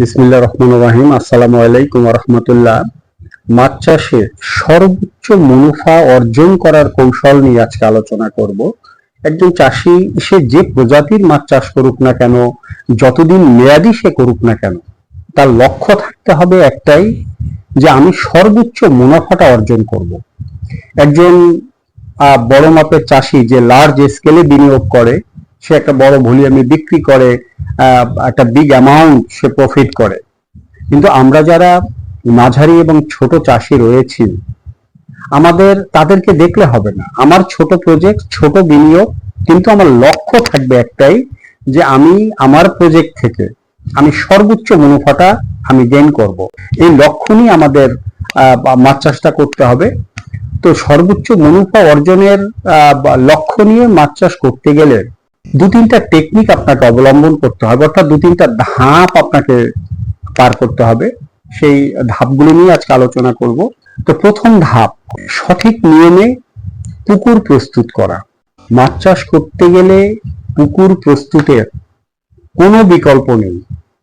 বিসমিল্লাহ রহমান রাহিম, আসসালামু আলাইকুম রহমতুল্লাহ। মাছ চাষে সর্বোচ্চ মুনাফা অর্জন করার কৌশল নিয়ে আজকে আলোচনা করব। একজন চাষি সে যে প্রজাতির মাছ চাষ করুক না কেন, যতদিন মেয়াদি সে করুক না কেন, তার লক্ষ্য থাকতে হবে একটাই, যে আমি সর্বোচ্চ মুনাফাটা অর্জন করব। একজন বড় মাপের চাষি যে লার্জ স্কেলে বিনিয়োগ করে সে একটা বড় ভলিউমে বিক্রি করে একটা বিগ অ্যামাউন্ট সে প্রফিট করে। কিন্তু আমরা যারা মাঝারি এবং ছোট চাষি রয়েছি, আমাদের, তাদেরকে দেখলে হবে না। আমার ছোট প্রজেক্ট ছোট বিনিয়োগ, কিন্তু আমার লক্ষ্য থাকবে একটাই যে আমি আমার প্রজেক্ট থেকে আমি সর্বোচ্চ মুনাফাটা আমি গেইন করব। এই লক্ষ্য নিয়ে আমাদের মাছ চাষটা করতে হবে। তো সর্বোচ্চ মুনাফা অর্জনের লক্ষ্য নিয়ে মাছ চাষ করতে গেলে দু তিনটা টেকনিক আপনাকে অবলম্বন করতে হবে, অর্থাৎ দু তিনটা ধাপ আপনাকে পার করতে হবে। সেই ধাপগুলো নিয়ে আজকে আলোচনা করব। তো প্রথম ধাপ, সঠিক নিয়মে পুকুর প্রস্তুত করা। মাছ চাষ করতে গেলে পুকুর প্রস্তুতের কোনো বিকল্প নেই।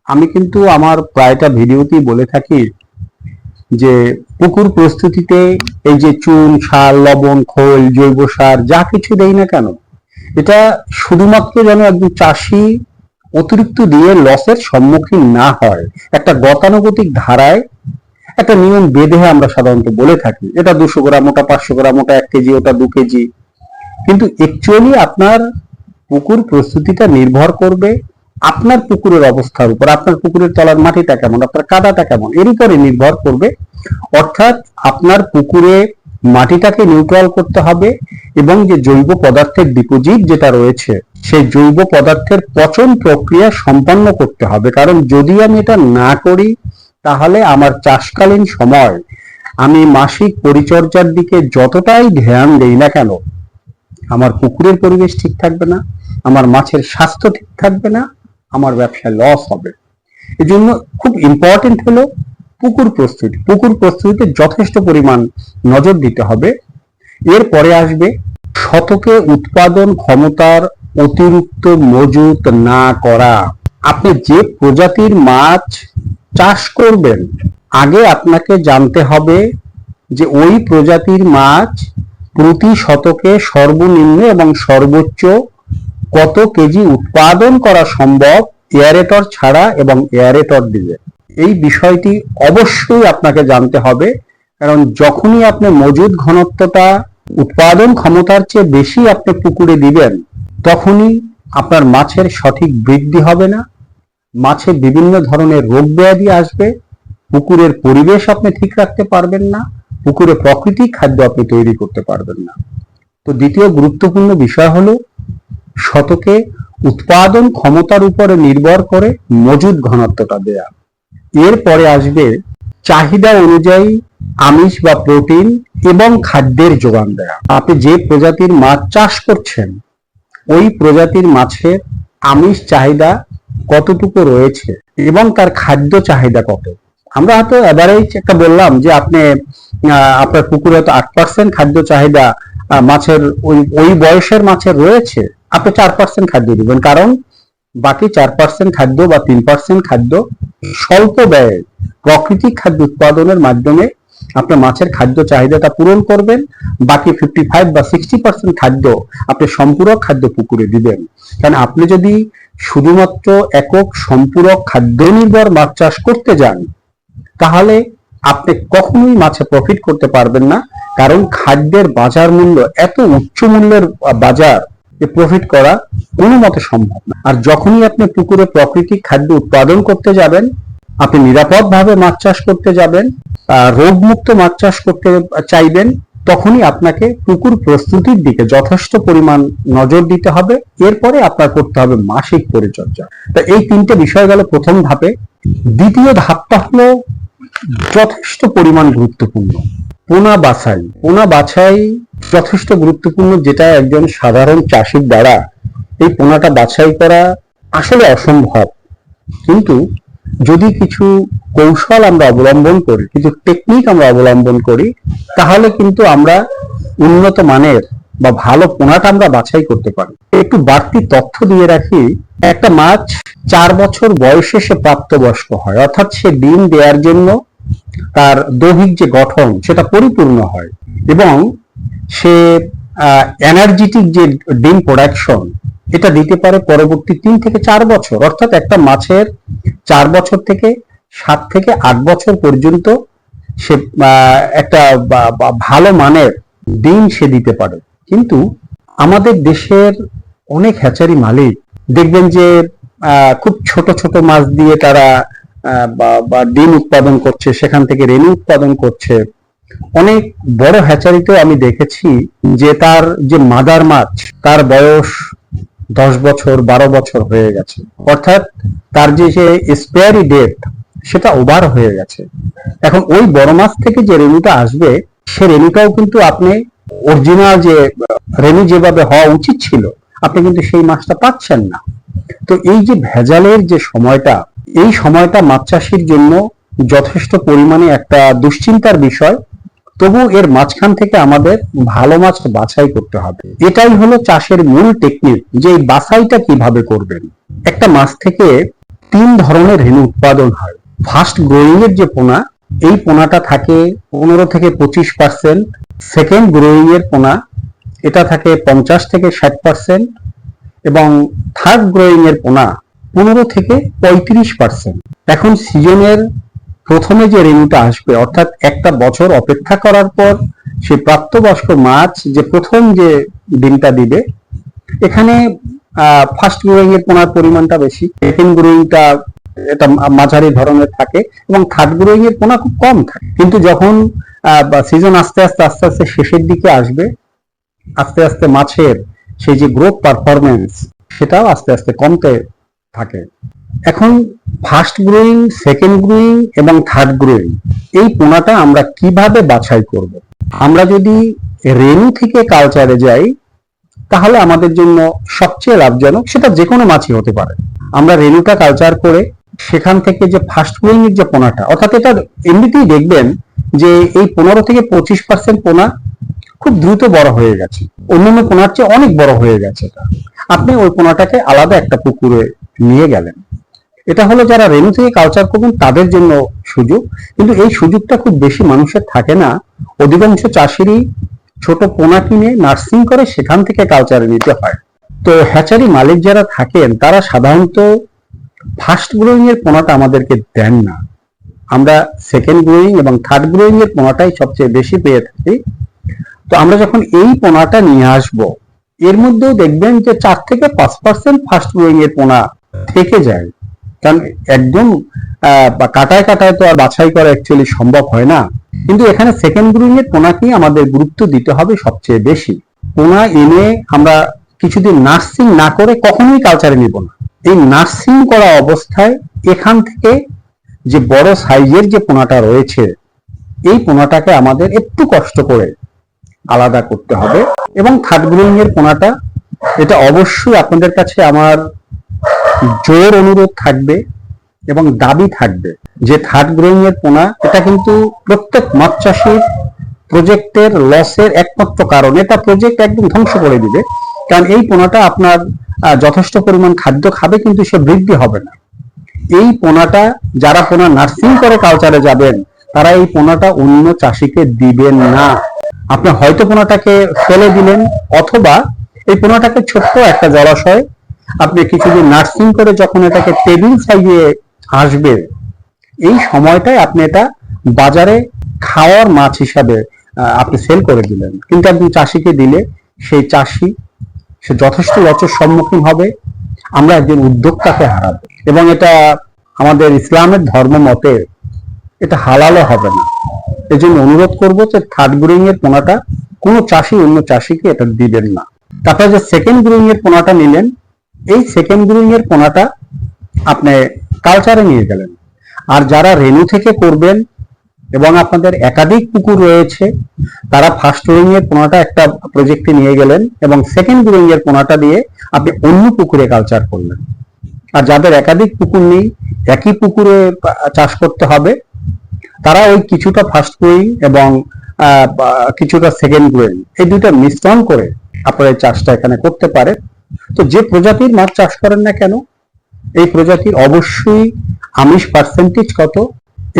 আমি কিন্তু আমার প্রায়টা ভিডিওতেই বলে থাকি যে, পুকুর প্রস্তুতিতে এই যে চুন, সার, লবণ, খোল, জৈব সার যা কিছু দেই না কেন এটা শুধুমাত্র যেন একজন চাষি অতিরিক্ত দিয়ে লসের সম্মুখীন না হয়। একটা গতানুগতিক ধারায় একটা নিয়ম বেঁধে আমরা সাধারণত বলে থাকি। এটা দুশো গ্রাম, ওটা পাঁচশো গ্রাম, ওটা এক কেজি, ওটা দু কেজি। কিন্তু অ্যাকচুয়ালি আপনার পুকুর প্রস্তুতিটা নির্ভর করবে আপনার পুকুরের অবস্থার উপর। আপনার পুকুরের তলার মাটিটা কেমন? আপনার কাদাটা কেমন? এর উপরে নির্ভর করবে। অর্থাৎ আপনার পুকুরে মাটিটাকে নিউট্রাল করতে হবে এবং যে জৈব পদার্থের ডিপোজিট যেটা রয়েছে, সেই জৈব পদার্থের পচন প্রক্রিয়া সম্পন্ন করতে হবে। কারণ যদি আমি এটা না করি, তাহলে আমার চাষকালীন সময় আমি মাসিক পরিচর্যার দিকে যতটাই ধ্যান দেই না কেন, আমার পুকুরের পরিবেশ ঠিক থাকবে না, আমার মাছের স্বাস্থ্য ঠিক থাকবে না, আমার ব্যবসায় লস হবে। এজন্য খুব ইম্পর্টেন্ট হলো পুকুর প্রস্তুতি। পুকুর প্রস্তুতিতে যথেষ্ট পরিমাণ নজর দিতে হবে। এরপরে আসবে, শতকে উৎপাদন ক্ষমতার অতিরিক্ত মজুত না করা। আপনি যে প্রজাতির মাছ চাষ করবেন, আগে আপনাকে জানতে হবে যে ওই প্রজাতির মাছ প্রতি শতকে সর্বনিম্ন এবং সর্বোচ্চ কত কেজি উৎপাদন করা সম্ভব এয়ারেটর ছাড়া এবং এয়ারেটর দিয়ে এই বিষয়টি অবশ্যই আপনাকে জানতে হবে, কারণ যখনই আপনি মজুদ ঘনত্বটা উৎপাদন ক্ষমতার চেয়ে বেশি আপনি পুকুরে দিবেন, তখনই আপনার মাছের সঠিক বৃদ্ধি হবে না। মাছে বিভিন্ন ধরনের রোগ ব্যাধি আসবে, পুকুরের পরিবেশ আপনি ঠিক রাখতে পারবেন না, পুকুরে প্রাকৃতিক খাদ্য আপনি তৈরি করতে পারবেন না। তো দ্বিতীয় গুরুত্বপূর্ণ বিষয় হলো, শতকে উৎপাদন ক্ষমতার উপরে নির্ভর করে মজুদ ঘনত্বটা দেয়া। এরপরে আসবে চাহিদা অনুযায়ী আমিষ বা প্রোটিন এবং খাদ্যের যোগান দেয়া। আপনি যে প্রজাতির মাছ চাষ করছেন, ওই প্রজাতির মাছের আমিষ চাহিদা কতটুকু রয়েছে এবং তার খাদ্য চাহিদা কত? আমরা হয়তো এভারেজ একটা বললাম যে আপনি আপনার পুকুরে হয়তো আট পার্সেন্ট খাদ্য চাহিদা মাছের ওই ওই বয়সের মাছের রয়েছে, আপনি চার পার্সেন্ট খাদ্য দিবেন। কারণ বাকি চার পার্সেন্ট খাদ্য বা তিন পার্সেন্ট খাদ্য স্বল্প ব্যয়ে প্রাকৃতিক খাদ্য উৎপাদনের মাধ্যমে আপনার মাছের খাদ্য চাহিদাটা পূরণ করবেন, বাকি ফিফটি ফাইভ বা সিক্সটি পার্সেন্ট খাদ্য আপনি সম্পূরক খাদ্য পুকুরে দিবেন। কারণ আপনি যদি শুধুমাত্র একক সম্পূরক খাদ্য নির্ভর মাছ চাষ করতে যান, তাহলে আপনি কখনোই মাছে প্রফিট করতে পারবেন না। কারণ খাদ্যের বাজার মূল্য এত উচ্চ মূল্যের বাজার যে প্রফিট করা কোনো মতে সম্ভব না। আর যখনই আপনি পুকুরে প্রাকৃতিক খাদ্য উৎপাদন করতে যাবেন, আপনি নিরাপদ ভাবে মাছ চাষ করতে যাবেন রোগমুক্ত মাছ চাষ করতে চাইবেন, তখনই আপনাকে পুকুর প্রস্তুতির দিকে যথেষ্ট পরিমাণ নজর দিতে হবে। এরপরে আপনার করতে হবে মাসিক পরিচর্যা। তো এই তিনটে বিষয় গেল প্রথম ধাপে। দ্বিতীয় ধাপটা হলো যথেষ্ট পরিমাণ গুরুত্বপূর্ণ। পোনা বাছাই। পোনা বাছাই যথেষ্ট গুরুত্বপূর্ণ, যেটা একজন সাধারণ চাষির দ্বারা এই পোনাটা বাছাই করা আসলে অসম্ভব। কিন্তু যদি কিছু কৌশল আমরা অবলম্বন করি, কিছু টেকনিক আমরা অবলম্বন করি, তাহলে কিন্তু আমরা উন্নত মানের বা ভালো পোনাটা আমরা বাছাই করতে পারি। একটু বাড়তি তথ্য দিয়ে রাখি, একটা মাছ চার বছর বয়সে সে প্রাপ্তবয়স্ক হয়, অর্থাৎ সে ডিম দেওয়ার জন্য তার দৈহিক যে গঠন সেটা পরিপূর্ণ হয় এবং সে এনার্জেটিক যে ডিম প্রোডাকশন এটা দিতে পারে পরবর্তী তিন থেকে চার বছর, অর্থাৎ একটা মাছের চার বছর থেকে সাত থেকে আট বছর পর্যন্ত সে একটা ভালো মানের ডিম সে দিতে পারে। কিন্তু আমাদের দেশের অনেক হ্যাচারি মালিক দেখবেন যে খুব ছোট ছোট মাছ দিয়ে তারা বা- ডিম উৎপাদন করছে, সেখান থেকে রেণু উৎপাদন করছে। অনেক বড় হ্যাচারিতেও আমি দেখেছি যে তার যে মাদার মাছ, তার বয়স দশ বছর, বারো বছর হয়ে গেছে। অর্থাৎ তার যে যে স্পেয়ারি ডেট সেটা ওভার হয়ে গেছে। এখন ওই বড় মাছ থেকে যে রেণুটা আসবে, সে রেণুটাও কিন্তু আপনি অরিজিনাল যে, রেণু যেভাবে হওয়া উচিত ছিল, আপনি কিন্তু সেই মাছটা পাচ্ছেন না। তো এই যে ভেজালের যে সময়টা এই সময়টা মাছ চাষির জন্য যথেষ্ট পরিমাণে একটা দুশ্চিন্তার বিষয়। তবু এর মাঝখান থেকে আমাদের ভালো মাছ বাছাই করতে হবে। এটাই হলো চাষের মূল টেকনিক যে এই বাছাইটা কীভাবে করবেন। একটা মাছ থেকে তিন ধরনের রেণু উৎপাদন হয়। ফার্স্ট গ্রোয়িং এর যে পোনা, এই পোনাটা থাকে পনেরো থেকে পঁচিশ পার্সেন্ট সেকেন্ড গ্রোয়িং এর পোনা, এটা থাকে পঞ্চাশ থেকে ষাট পার্সেন্ট এবং থার্ড গ্রোয়িং এর পোনা পনেরো থেকে পঁয়ত্রিশ পার্সেন্ট এখন সিজনের প্রথমে যে রেণুটা আসবে, অর্থাৎ একটা বছর অপেক্ষা করার পর সে প্রাপ্তবয়স্ক মাছ যে প্রথম যে ডিমটা দিবে, এখানে ফার্স্ট গ্রোয়িং এর পোনার পরিমাণটা বেশি সেকেন্ড গ্রোয়িংটা এটা মাঝারি ধরনের থাকে এবং থার্ড গ্রোয়িং এর পোনা খুব কম থাকে। কিন্তু যখন সিজন আস্তে আস্তে আস্তে আস্তে শেষের দিকে আসবে, আস্তে আস্তে মাছের সেই যে গ্রোথ পারফরমেন্স সেটাও আস্তে আস্তে কমতে থাকে। এখন ফার্স্ট গ্রোয়িং সেকেন্ড গ্রোয়িং এবং থার্ড গ্রোয়িং এই পোনাটা আমরা কীভাবে বাছাই করব? আমরা যদি রেণু থেকে কালচারে যাই, তাহলে আমাদের জন্য সবচেয়ে লাভজনক সেটা যে কোনো মাছই হতে পারে। আমরা রেণুটা কালচার করে সেখান থেকে যে ফার্স্ট গ্রোয়িং এর যে পোনাটা, অর্থাৎ এটা এমনিতেই দেখবেন যে এই পনেরো থেকে পঁচিশ পার্সেন্ট পোনা খুব দ্রুত বড় হয়ে গেছে। অন্যান্য পোনার চেয়ে অনেক বড় হয়ে গেছে এটা। আপনি ওই পোনাটাকে আলাদা একটা পুকুরে নিয়ে গেলেন। এটা হলো যারা রেণু থেকে কালচার করবেন, তাদের জন্য সুযোগ। কিন্তু এই সুযোগটা খুব বেশি মানুষের থাকে না। অধিকাংশ চাষিরই ছোট পোনা কিনে নার্সিং করে সেখান থেকে কালচারে নিতে হয়। তো হ্যাচারি মালিক যারা থাকেন, তারা সাধারণত ফার্স্ট গ্রোয়িং এর পোনাটা আমাদেরকে দেন না। আমরা সেকেন্ড গ্রোয়িং এবং থার্ড গ্রোয়িং এর পোনাটাই সবচেয়ে বেশি পেয়ে থাকি। তো আমরা যখন এই পোনাটা নিয়ে আসব, এর মধ্যেও দেখবেন যে চার থেকে পাঁচ পার্সেন্ট ফার্স্ট গ্রোয়িং এর পোনা থেকে যায়। কারণ একদম কাটায় কাটায় তো আর বাছাই করা অ্যাকচুয়ালি সম্ভব হয় না। কিন্তু এখানে সেকেন্ড গ্রোয়িং এর পোনাকেই আমাদের গুরুত্ব দিতে হবে সবচেয়ে বেশি। পোনা এনে আমরা কিছুদিন নার্সিং না করে কখনোই কালচারে নিব না। এই নার্সিং করা অবস্থায় এখান থেকে যে বড় সাইজের যে পোনাটা রয়েছে, এই পোনাটাকে আমাদের একটু কষ্ট করে আলাদা করতে হবে। এবং থার্ড গ্রোয়িং এর পোনাটা, এটা অবশ্যই আপনাদের কাছে আমার জোর অনুরোধ থাকবে এবং দাবি থাকবে যে থার্ড গ্রোয়িং এর পোনা, এটা কিন্তু প্রত্যেক মাছ চাষির প্রজেক্টের লসের একমাত্র কারণ। এটা প্রজেক্ট একদম ধ্বংস করে দিবে। কারণ এই পোনাটা আপনার যথেষ্ট পরিমাণ খাদ্য খাবে, কিন্তু সে বৃদ্ধি হবে না। এই পোনাটা যারা পোনা নার্সিং করে কালচারে যাবেন, তারা এই পোনাটা অন্য চাষিকে দিবেন না। আপনি হয়তো পোনাটাকে ফেলে দিলেন, অথবা এই পোনাটাকে ছোট্ট একটা জলাশয় আপনি কিছুদিন নার্সিং করে যখন এটাকে টেবিল সাইজে আসবে এই সময়টায় আপনি এটা বাজারে খাওয়ার মাছ হিসাবে আপনি সেল করে দিলেন। কিন্তু একজন চাষিকে দিলে, সেই চাষি, সে যথেষ্ট লচের সম্মুখীন হবে, আমরা একজন উদ্যোক্তাকে হারাবো। এবং এটা আমাদের ইসলামের ধর্ম মতে এটা হালালও হবে না। এই জন্য অনুরোধ করব যে থার্ড গ্রোয়িং এর পোনাটা, কোনো চাষি অন্য চাষিকে এটা দিবেন না। তারপরে যে সেকেন্ড গ্রোয়িং এর পোনাটা নিলেন এই সেকেন্ড গ্রোয়িং এর পোনাটা আপনি কালচারে নিয়ে গেলেন। আর যারা রেণু থেকে করবেন এবং আপনাদের একাধিক পুকুর রয়েছে, তারা ফার্স্ট গ্রোয়িং এর পোনাটা একটা প্রজেক্টে নিয়ে গেলেন এবং সেকেন্ড গ্রোয়িং এর পোনাটা দিয়ে আপনি অন্য পুকুরে কালচার করলেন। আর যাদের একাধিক পুকুর নেই, একই পুকুরে চাষ করতে হবে, তারা ওই কিছুটা ফার্স্ট গ্রোয়িং এবং কিছুটা সেকেন্ড গ্রোয়িং এই দুইটা মিশ্রণ করে আপনারা চাষটা এখানে করতে পারে তো যে প্রজাতির মাছ চাষ করেন না কেন, এই প্রজাতির অবশ্যই আমিষ পার্সেন্টেজ কত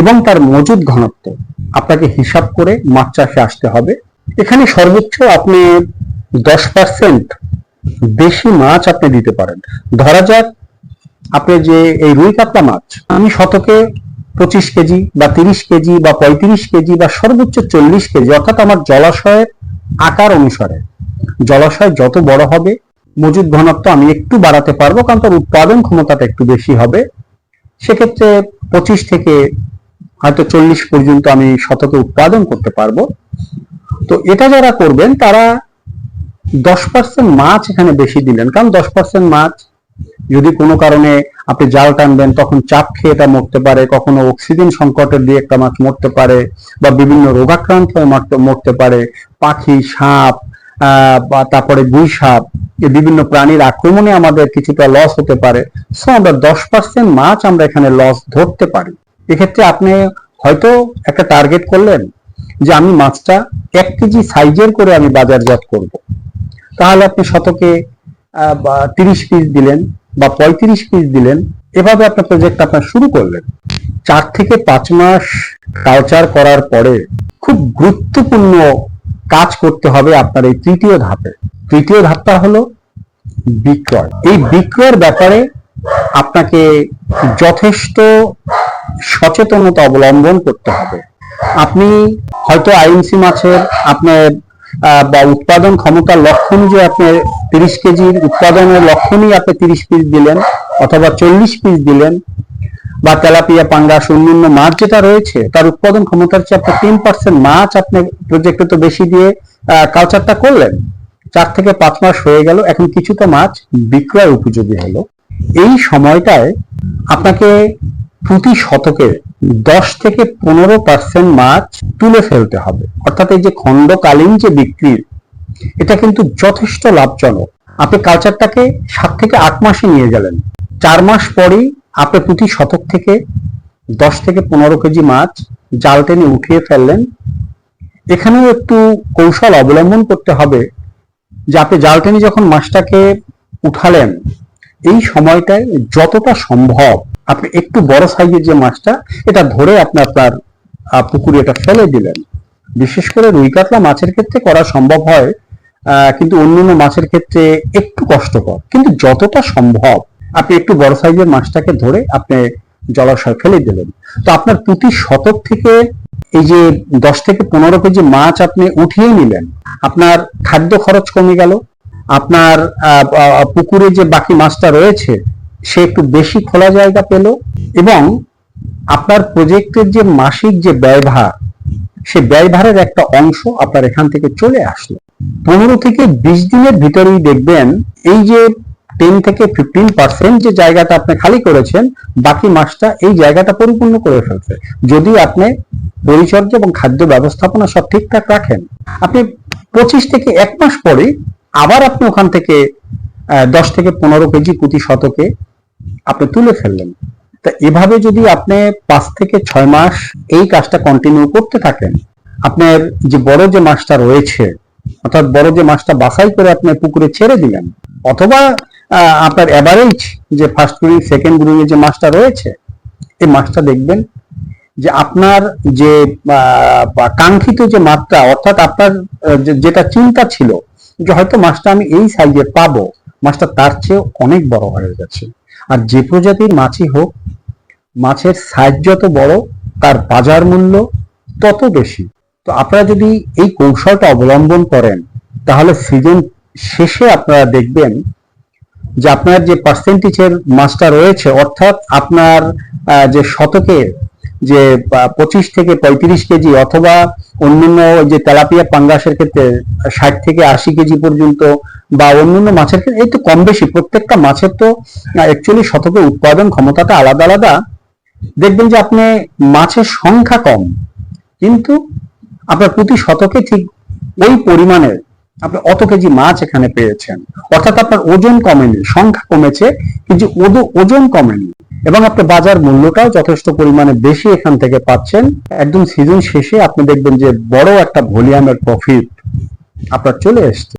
এবং তার মজুদ ঘনত্ব। আপনাকে হিসাব করে মাছ চাষে আসতে হবে। এখানে সর্বোচ্চ আপনি দশ পার্সেন্ট বেশি মাছ আপনি দিতে পারেন। ধরা যাক আপনি যে এই রুই কাতলা মাছ, আমি শতকে পঁচিশ কেজি বা তিরিশ কেজি বা পঁয়ত্রিশ কেজি বা সর্বোচ্চ চল্লিশ কেজি, অর্থাৎ আমার জলাশয়ের আকার অনুসারে, জলাশয় যত বড় হবে মজুদ ঘনত্ব আমি একটু বাড়াতে পারব কারণ তার উৎপাদন ক্ষমতাটা একটু বেশি হবে। সেক্ষেত্রে পঁচিশ থেকে হয়তো চল্লিশ পর্যন্ত আমি শতকে উৎপাদন করতে পারব। তো এটা যারা করবেন, তারা দশ পার্সেন্ট মাছ এখানে বেশি দিলেন। কারণ দশ পার্সেন্ট মাছ যদি কোনো কারণে আপনি জাল টানবেন, তখন চাপ খেয়ে এটা মরতে পারে, কখনো অক্সিজেন সংকটের দিয়ে একটা মাছ মরতে পারে বা বিভিন্ন রোগাক্রান্ত হয়ে মরতে পারে, পাখি, সাপ তারপরে গুই সাপ বিভিন্ন প্রাণীর আক্রমণে আমাদের কিছুটা লস হতে পারে। সো আমরা দশ পার্সেন্ট মাছ আমরা এখানে লস ধরতে পারি। এক্ষেত্রে আপনি হয়তো একটা টার্গেট করলেন যে আমি মাছটা এক কেজি সাইজের করে আমি বাজারজাত করব। তাহলে আপনি শতকে তিরিশ পিস দিলেন বা পঁয়ত্রিশ পিস দিলেন। এভাবে আপনার প্রজেক্ট আপনার শুরু করলেন। চার থেকে পাঁচ মাস কালচার করার পরে খুব গুরুত্বপূর্ণ কাজ করতে হবে আপনার এই তৃতীয় ধাপে। তৃতীয় ধাপটা হলো বিক্রয়। এই বিক্রয়ের ব্যাপারে আপনাকে যথেষ্ট সচেতনতা অবলম্বন করতে হবে। আপনি হয়তো আইএনসি মাছের আপনার বা উৎপাদন ক্ষমতার লক্ষ্য অনুযায়ী আপনি তিরিশ কেজির উৎপাদনের লক্ষ্য নিয়ে আপনি তিরিশ পিস দিলেন অথবা চল্লিশ পিস দিলেন বা তেলাপিয়া পাঙ্গাস অন্যান্য মাছ যেটা রয়েছে, তার উৎপাদন ক্ষমতার চেয়ে আপনি তিন পার্সেন্ট মাছ আপনি প্রজেক্টে তো বেশি দিয়ে কালচারটা করলেন। চার থেকে পাঁচ মাস হয়ে গেল, এখন কিছুটা মাছ বিক্রয় উপযোগী হলো। এই সময়টায় আপনাকে প্রতি শতকে দশ থেকে পনেরো পার্সেন্ট মাছ তুলে ফেলতে হবে। অর্থাৎ এই যে খণ্ডকালীন যে বিক্রি, এটা কিন্তু যথেষ্ট লাভজনক। আপনি কালচারটাকে সাত থেকে আট মাসে নিয়ে গেলেন। চার মাস পরেই আপনি প্রতি শতক থেকে দশ থেকে পনেরো কেজি মাছ জাল টেনে উঠিয়ে ফেললেন। এখানেও একটু কৌশল অবলম্বন করতে হবে যে আপনি জাল টেনে যখন মাছটাকে উঠালেন, এই সময়টায় যতটা সম্ভব আপনি একটু বড় সাইজের যে মাছটা, এটা ধরে আপনি আপনার পুকুরে এটা ফেলে দিলেন। বিশেষ করে রুই কাতলা মাছের ক্ষেত্রে করা সম্ভব হয় কিন্তু অন্যান্য মাছের ক্ষেত্রে একটু কষ্টকর। কিন্তু যতটা সম্ভব আপনি একটু বড় সাইজের মাছটাকে ধরে আপনি জলাশয় ফেলে দিলেন। তো আপনার প্রতি শতক থেকে এই যে দশ থেকে পনেরো কেজি মাছ আপনি উঠিয়ে নিলেন, আপনার খাদ্য খরচ কমে গেল, আপনার পুকুরে যে বাকি মাছটা রয়েছে, সে একটু বেশি খোলা জায়গা পেল এবং আপনার প্রজেক্টের যে মাসিক যে ব্যয়ভার, সে ব্যয়ভারের একটা অংশ আপনার এখান থেকে চলে আসলো। পনেরো থেকে বিশ দিনের ভিতরেই দেখবেন এই যে টেন থেকে ফিফটিন পার্সেন্ট যে জায়গাটা আপনি খালি করেছেন, বাকি মাসটা এই জায়গাটা পরিপূর্ণ করে ফেলছে যদি আপনি পরিচর্যা এবং খাদ্য ব্যবস্থাপনা সব ঠিকঠাক রাখেন, আপনি পঁচিশ থেকে এক মাস পরে আবার আপনি ওখান থেকে দশ থেকে পনেরো কেজি প্রতি শতকে আপনি তুলে ফেললেন। তা এভাবে যদি আপনি পাঁচ থেকে ছয় মাস এই কাজটা কন্টিনিউ করতে থাকেন, আপনার যে বড় যে মাছটা রয়েছে, অর্থাৎ বড় যে মাছটা বাছাই করে আপনি পুকুরে ছেড়ে দিলেন, অথবা আপনার অ্যাভারেজ যে ফার্স্ট গ্রুইং সেকেন্ড গ্রুইং যে মাছটা রয়েছে, এই মাছটা দেখবেন যে আপনার যে কাঙ্ক্ষিত যে মাত্রা, অর্থাৎ আপনার যেটা চিন্তা ছিল যে হয়তো মাছটা আমি এই সাইজে পাবো মাছটা তার চেয়ে অনেক বড় হয়ে গেছে। আর যে প্রজাতির মাছই হোক, মাছের সাইজ যত বড়, তার বাজার মূল্য তত বেশি। তো আপনারা যদি এই কৌশলটা অবলম্বন করেন, তাহলে সিজন শেষে আপনারা দেখবেন যে আপনার যে পার্সেন্টেজের মাছটা রয়েছে, অর্থাৎ আপনার যে শতকে যে পঁচিশ থেকে পঁয়ত্রিশ কেজি অথবা অন্যান্য যে তেলাপিয়া পাঙ্গাসের ক্ষেত্রে ষাট থেকে আশি কেজি পর্যন্ত বা অন্যান্য মাছের ক্ষেত্রে এই তো কম বেশি, প্রত্যেকটা মাছের তো অ্যাকচুয়ালি শতকে উৎপাদন ক্ষমতাটা আলাদা আলাদা। দেখবেন যে আপনি মাছের সংখ্যা কম, কিন্তু আপনার প্রতি শতকে ঠিক ওই পরিমাণের আপনি অত কেজি মাছ এখানে পেয়েছেন। অর্থাৎ আপনার ওজন কমেনি, সংখ্যা কমেছে, কিন্তু ওজন কমেনি। এবং আপনি বাজার মূল্যটাও যথেষ্ট পরিমাণে বেশি এখান থেকে পাচ্ছেন। একদম সিজন শেষে আপনি দেখবেন যে বড় একটা ভলিউমের প্রফিট আপনার চলে এসছে।